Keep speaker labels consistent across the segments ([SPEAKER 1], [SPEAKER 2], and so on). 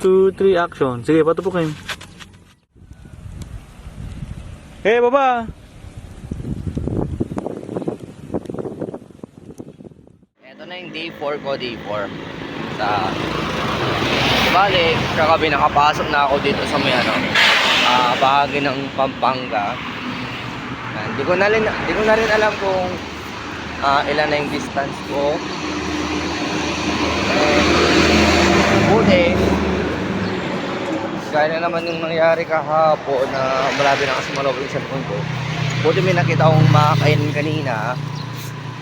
[SPEAKER 1] 2, 3, action. Sige, patupukin. Hey, baba!
[SPEAKER 2] Ito na yung day 4 ko, day 4. Sa... Bale, kagabi nakapasok na ako dito sa may ano, ah, bahagi ng Pampanga. Ah, Hindi ko na rin, hindi ko na rin alam kung ah, ilan na yung distance ko. Eh, gaya na naman yung nangyari kahapon na malapit na kasi malawag yung cellphone ko. Buti may nakita akong makakain kanina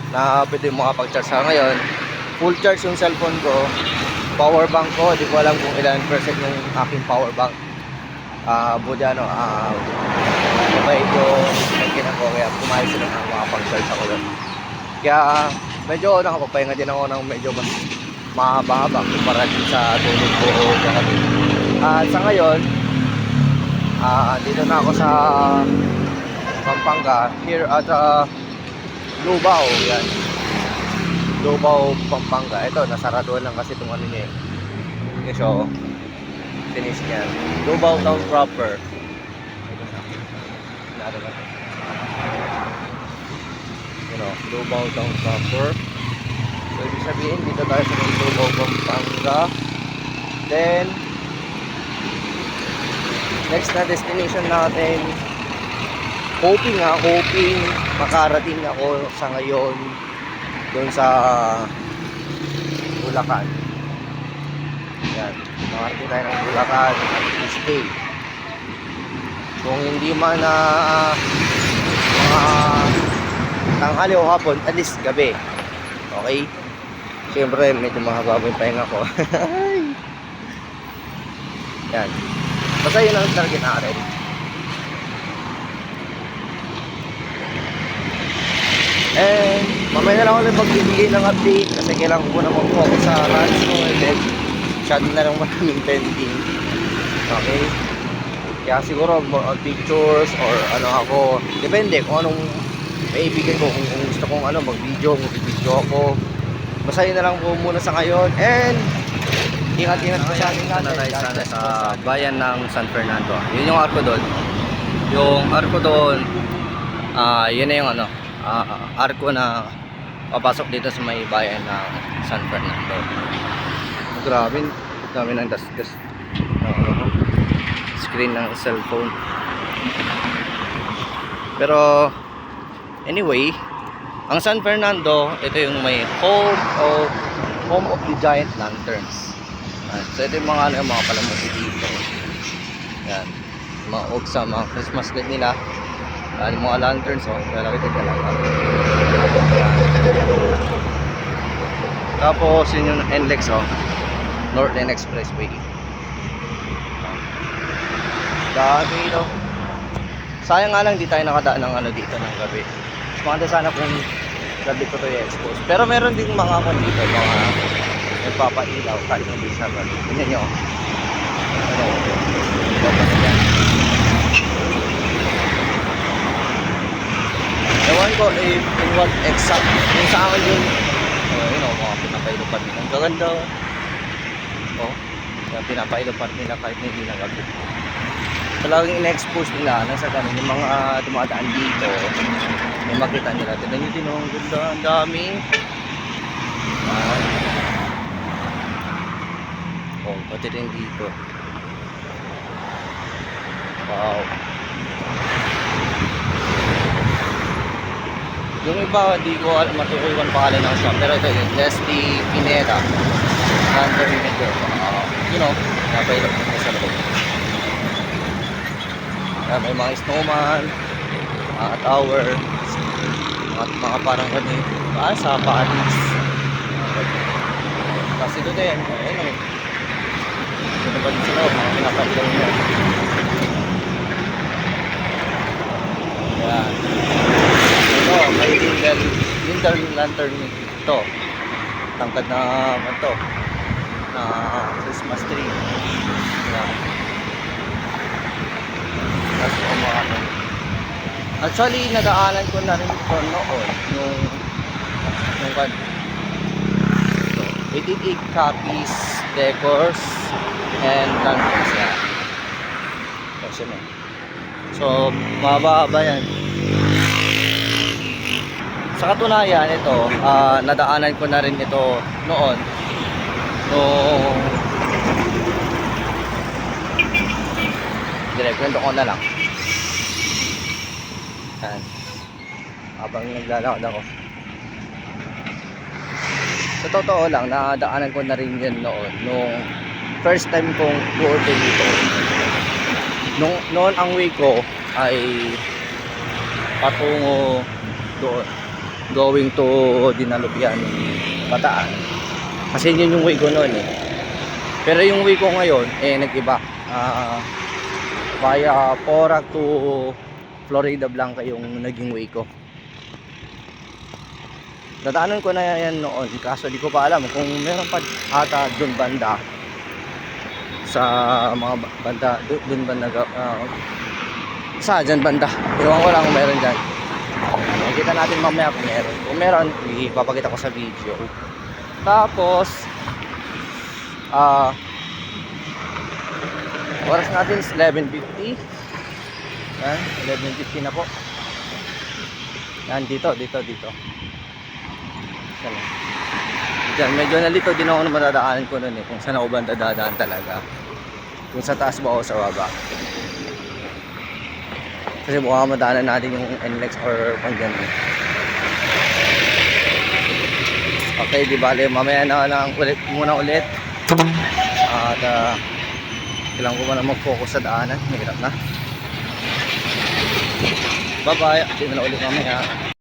[SPEAKER 2] na pwede mo makapag-charge sa ngayon. Full charge yung cellphone ko. Power bank ko, di ko alam kung ilan percent yung aking power bank. Ah, buti ano, ah, mabait yung nagkinan ko kaya pumayag sila na makapag-charge ako doon. Kaya medyo nakapagpahinga din ako ng medyo mas mahaba-haba kumpara sa tulog ko o kagabi. At sa ngayon, ah, dito na ako sa Pampanga, here at uh, Lubao, yan. Lubao, Pampanga. Ito, nasaraduan lang kasi itong ano niya eh. Yung show. Finish niya. Lubao Town proper. Ito na. Naro na to. You know, Lubao Town proper. So, ibig sabihin, dito tayo sa Lubao, Pampanga. Then, next na destination natin, hoping ha, hoping makarating ako sa ngayon doon sa Bulacan. Yan, makarating tayo ng Bulacan day. Kung hindi man na mga tanghali o hapon, at least gabi. Okay? Siyempre, medyo mahaba yung pahinga ko. Yan. Basta yun ang target natin. And mamaya na lang ulit magbibigay ng update kasi kailangan ko muna mag-focus sa runs ko and then masyado na lang maraming pending. Okay? Kaya siguro pictures or ano ako, depende kung anong maibigay ko kung, kung gusto kong ano mag-video, mag-video ako. Basta yun na lang po muna sa ngayon and ingat-ingat po sa ating
[SPEAKER 3] na tayo sana sa bayan ng San Fernando. Yun yung arko doon. Yung arko doon, ah yun na yung ano, ah, arko na papasok dito sa may bayan ng San Fernando. Grabe, dami ng dust-dust. Ah, screen ng cellphone. Pero, anyway, ang San Fernando, ito yung may home of home of the giant lanterns. So ito yung mga ano, mga palamuti dito. Yan. Mga oksa, mga Christmas light nila. Yan, yung mga lanterns, oh. Lalaki din talaga. Tapos yun yung NLEX, oh. Northern Expressway. Dami ito. Sayang nga lang di tayo nakadaan ng ano dito ng gabi. Mas maganda sana kung gabi ko to i-expose. Pero meron ding mga kon dito, mga nagpapailaw kahit hindi siya gabi. Tingnan nyo. Yan. Ewan ko if in what exact yung sa akin yun. Oh, yun o, mga pinapailupad nila. Ang gaganda. Oh, yung pinapailupad nila kahit hindi na gabi talagang in-expose nila na sa ganun yung mga dumadaan dito may makita nila tignan nyo din oh, ang ganda ang dami ah. Pati rin dito wow. Yung iba hindi ko alam matukoy kung pangalan ng shop pero ito yung Leslie Pineda. Under vinegar uh, you know napailap ko sa loob. Ayan, may mga snowman, mga tower, mga, mga parang yun, ah, sa paalis. Kasi doon din, ayun ba din sila, mga pinapailaw niya. Ayan. Ito, may lindel, lindel lantern ito. Tangkad na, ano to, na Christmas tree. Ayan. Tapos yung mga ano. Actually, nadaanan ko na rin ito noon. Kan. Ito. 88 copies, decors. And lanterns yan. Kasi mo. So, mababa yan. Sa katunayan, ito, ah, nadaanan ko na rin ito noon. Noong... Direct, kwento ko na lang. Yan. Habang naglalakad ako. Sa totoo lang, nadaanan ko na rin yan noon. Nung first time kong pumunta dito. Nung, noon ang way ko ay patungo doon. Going to Dinalupian, Bataan. Kasi yun yung way ko noon eh. Pero yung way ko ngayon, eh nag-iba. Ah, via Porac to Florida Blanca yung naging way ko. Dadaanan ko na yan noon kaso di ko pa alam kung meron pa ata doon banda sa mga ba- banda. Do- doon banda uh, sa dyan banda. Iwan ko lang kung meron dyan. Makikita natin mamaya kung meron. Kung meron ipapakita ko sa video. Tapos ah oras natin is 11.50 yan 11.50 na po. Yan dito dito dito. Yan. Diyan, medyo nalito din ako na madadaanan ko nun eh, kung saan ako ba dadaan talaga. Kung sa taas ba o sa baba. Kasi mukha madaanan natin yung NLEX or pang ganun. Okay, di bale, mamaya na lang ulit muna ulit. At uh, kailangan ko muna mag-focus sa daanan. Mahirap na. Bye-bye. Update na ulit mamaya.